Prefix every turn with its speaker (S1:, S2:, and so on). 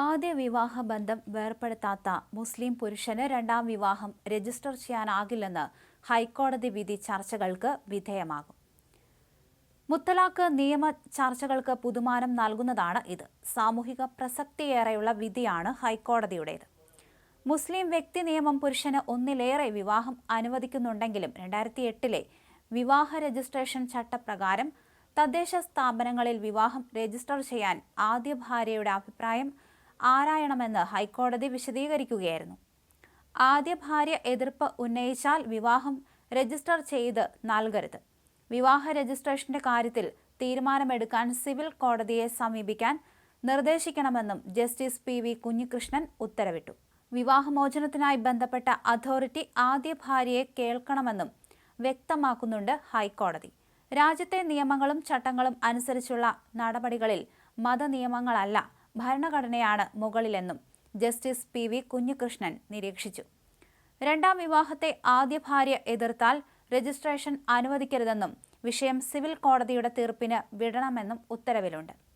S1: ആദ്യ വിവാഹ ബന്ധം വേർപ്പെടുത്താത്ത മുസ്ലിം പുരുഷന് രണ്ടാം വിവാഹം രജിസ്റ്റർ ചെയ്യാനാകില്ലെന്ന് ഹൈക്കോടതി വിധി ചർച്ചകൾക്ക് വിധേയമാകും. മുത്തലാഖ് നിയമ ചർച്ചകൾക്ക് പുതുമാനം നൽകുന്നതാണ് ഇത്. സാമൂഹിക പ്രസക്തിയേറെയുള്ള വിധിയാണ് ഹൈക്കോടതിയുടേത്. മുസ്ലിം വ്യക്തി നിയമം പുരുഷന് ഒന്നിലേറെ വിവാഹം അനുവദിക്കുന്നുണ്ടെങ്കിലും രണ്ടായിരത്തി എട്ടിലെ വിവാഹ രജിസ്ട്രേഷൻ ചട്ടപ്രകാരം തദ്ദേശ സ്ഥാപനങ്ങളിൽ വിവാഹം രജിസ്റ്റർ ചെയ്യാൻ ആദ്യ ഭാര്യയുടെ അഭിപ്രായം ആരായണമെന്ന് ഹൈക്കോടതി വിശദീകരിക്കുകയായിരുന്നു. ആദ്യ ഭാര്യ എതിർപ്പ് ഉന്നയിച്ചാൽ വിവാഹം രജിസ്റ്റർ ചെയ്ത് നൽകരുത്. വിവാഹ രജിസ്ട്രേഷന്റെ കാര്യത്തിൽ തീരുമാനമെടുക്കാൻ സിവിൽ കോടതിയെ സമീപിക്കാൻ നിർദ്ദേശിക്കണമെന്നും ജസ്റ്റിസ് പി വി കുഞ്ഞികൃഷ്ണൻ ഉത്തരവിട്ടു. വിവാഹമോചനത്തിനായി ബന്ധപ്പെട്ട അതോറിറ്റി ആദ്യ ഭാര്യയെ കേൾക്കണമെന്നും വ്യക്തമാക്കുന്നുണ്ട് ഹൈക്കോടതി. രാജ്യത്തെ നിയമങ്ങളും ചട്ടങ്ങളും അനുസരിച്ചുള്ള നടപടികളിൽ മതനിയമങ്ങളല്ല ഭരണഘടനയാണ് മുകളിലെന്നും ജസ്റ്റിസ് പി വി കുഞ്ഞികൃഷ്ണൻ നിരീക്ഷിച്ചു. രണ്ടാം വിവാഹത്തെ ആദ്യ ഭാര്യ എതിർത്താൽ രജിസ്ട്രേഷൻ അനുവദിക്കരുതെന്നും വിഷയം സിവിൽ കോടതിയുടെ തീർപ്പിന് വിടണമെന്നും ഉത്തരവിലുണ്ട്.